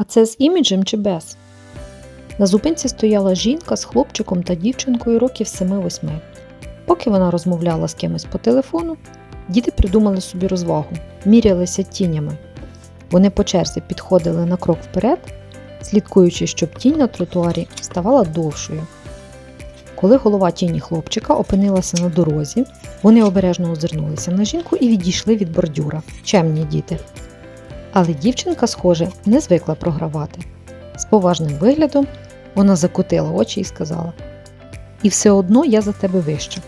А це з іміджем чи без? На зупинці стояла жінка з хлопчиком та дівчинкою років 7-8. Поки вона розмовляла з кимось по телефону, діти придумали собі розвагу, мірялися тінями. Вони по черзі підходили на крок вперед, слідкуючи, щоб тінь на тротуарі ставала довшою. Коли голова тіні хлопчика опинилася на дорозі, вони обережно озирнулися на жінку і відійшли від бордюра. Чемні діти. Але дівчинка, схоже, не звикла програвати. З поважним виглядом вона закотила очі і сказала: І все одно я за тебе вища.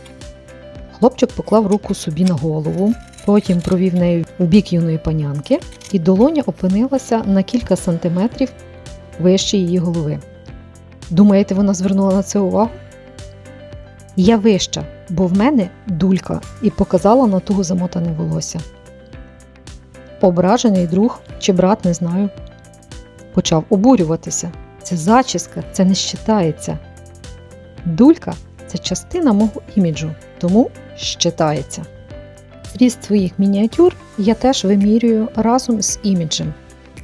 Хлопчик поклав руку собі на голову, потім провів нею в бік юної панянки, і долоня опинилася на кілька сантиметрів вище її голови. Думаєте, вона звернула на це увагу? Я вища, бо в мене дулька, і показала на туго замотане волосся. Ображений друг чи брат, не знаю, почав обурюватися. Це зачіска, це не щитається. Дулька це частина мого іміджу, тому щитається. Зріст своїх мініатюр я теж вимірюю разом з іміджем.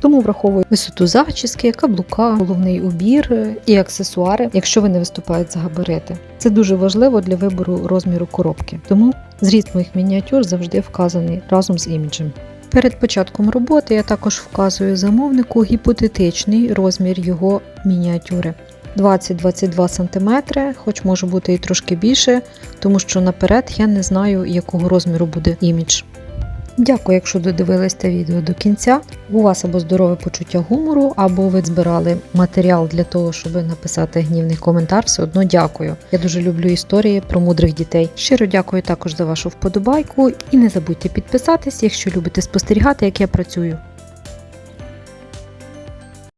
Тому враховую висоту зачіски, каблука, головний убір е, і аксесуари, якщо вони виступають за габарити. Це дуже важливо для вибору розміру коробки. Тому зріст моїх мініатюр завжди вказаний разом з іміджем. Перед початком роботи я також вказую замовнику гіпотетичний розмір його мініатюри. 20-22 см, хоч може бути і трошки більше, тому що наперед я не знаю, якого розміру буде імідж. Дякую, якщо додивились це відео до кінця. У вас або здорове почуття гумору, або ви збирали матеріал для того, щоб написати гнівний коментар. Все одно дякую. Я дуже люблю історії про мудрих дітей. Щиро дякую також за вашу вподобайку і не забудьте підписатись, якщо любите спостерігати, як я працюю.